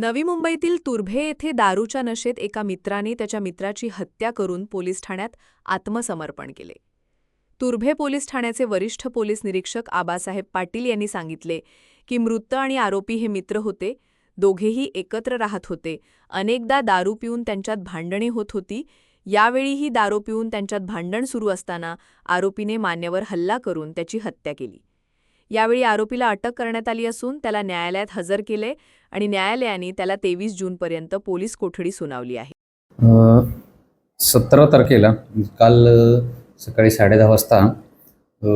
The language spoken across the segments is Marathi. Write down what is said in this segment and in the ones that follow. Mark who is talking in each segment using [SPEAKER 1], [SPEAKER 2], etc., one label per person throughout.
[SPEAKER 1] नवी मुंबईतील तुर्भे येथे दारूच्या नशेत एका मित्राने त्याच्या मित्राची हत्या करून पोलीस ठाण्यात आत्मसमर्पण केले. तुर्भे पोलीस ठाण्याचे वरिष्ठ पोलीस निरीक्षक आबासाहेब पाटील यांनी सांगितले की मृत आणि आरोपी हे मित्र होते दोघेही एकत्र राहत होते. अनेकदा दारू पिऊन त्यांच्यात भांडणे होत होती. यावेळीही दारू पिऊन त्यांच्यात भांडण सुरू असताना आरोपीने मान्यवर हल्ला करून त्याची हत्या केली. यावेळी आरोपीला अटक करण्यात आली असून त्याला न्यायालयात हजर केले आणि न्यायालयाने त्याला तेवीस जूनपर्यंत पोलीस कोठडी सुनावली आहे.
[SPEAKER 2] सतरा तारखेला काल सकाळी साडेदहा वाजता अ,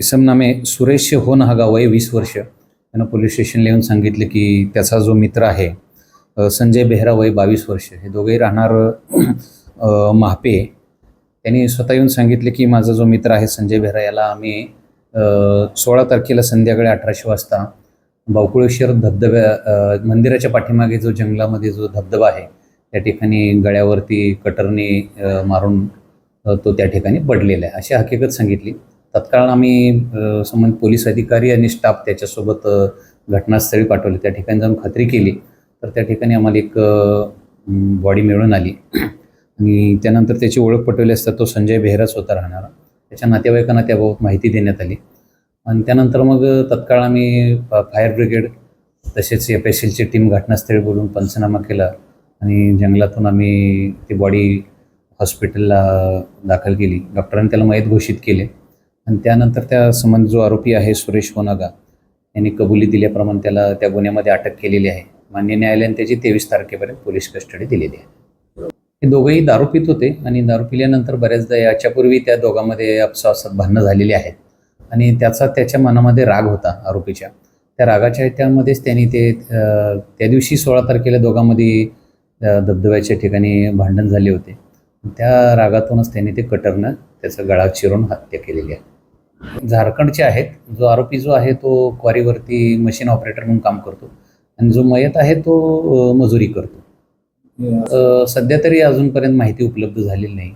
[SPEAKER 2] इसमनामे सुरेश होन हा गाव आहे वीस वर्ष. त्यानं पोलीस स्टेशनला येऊन सांगितलं की त्याचा जो मित्र आहे संजय बेहरा वय बावीस वर्ष. हे दोघेही राहणार महापे. त्यांनी स्वतः येऊन सांगितले की माझा जो मित्र आहे संजय बेहरा याला आम्ही सोळा तारखेला संध्याकाळी अठराशे वाजता बावकुळेश्वर धबधब्या मंदिराच्या पाठीमागे जो जंगलामध्ये जो धबधबा आहे त्या ठिकाणी गळ्यावरती कटरने मारून तो त्या ठिकाणी पडलेला आहे. अशी हकीकत सांगितली. तत्काळ आम्ही संबंधित पोलीस अधिकारी आणि स्टाफ त्याच्यासोबत घटनास्थळी पाठवले. त्या ठिकाणी जाऊन खात्री केली. तर त्या ठिकाणी आम्हाला एक बॉडी मिळून आली. आणि त्यानंतर त्याची ओळख पटवली असता तो संजय बेहराच होता राहणारा. त्याच्या नातेवाईकांना त्याबाबत माहिती देण्यात आली. आणि त्यानंतर मग तत्काळ आम्ही फायर ब्रिगेड तसेच एफ एस एलची टीम घटनास्थळी बोलून पंचनामा केला आणि जंगलातून आम्ही ती बॉडी हॉस्पिटलला दाखल केली. डॉक्टरांनी त्याला मयत घोषित केले. आणि त्यानंतर त्या संबंधित जो आरोपी आहे सुरेश होनागा यांनी कबुली दिल्याप्रमाणे त्याला त्या गुन्ह्यामध्ये अटक केलेली आहे. मान्य न्यायालयाने त्याची तेवीस तारखेपर्यंत पोलीस कस्टडी दिलेली आहे. हे दोघंही दारू पित होते आणि दारू पिल्यानंतर बऱ्याचदा याच्यापूर्वी त्या दोघांमध्ये आपसासात भांडणं झालेली आहेत. आणि त्याचा त्याच्या मनामध्ये राग होता आरोपीच्या. त्या रागाच्या ह्याच्यामध्येच त्यांनी ते त्या दिवशी सोळा तारखेला दोघांमध्ये धबधब्याच्या ठिकाणी भांडण झाले होते. त्या रागातूनच त्यांनी ते कटरनं त्याचा गळा चिरून हत्या केलेली आहे. झारखंडचे आहेत जो आरोपी जो आहे तो क्वारीवरती मशीन ऑपरेटर म्हणून काम करतो. आणि जो मयत आहे तो मजुरी करतो. सध्या तरी अजूनपर्यंत माहिती उपलब्ध झालेली नाही.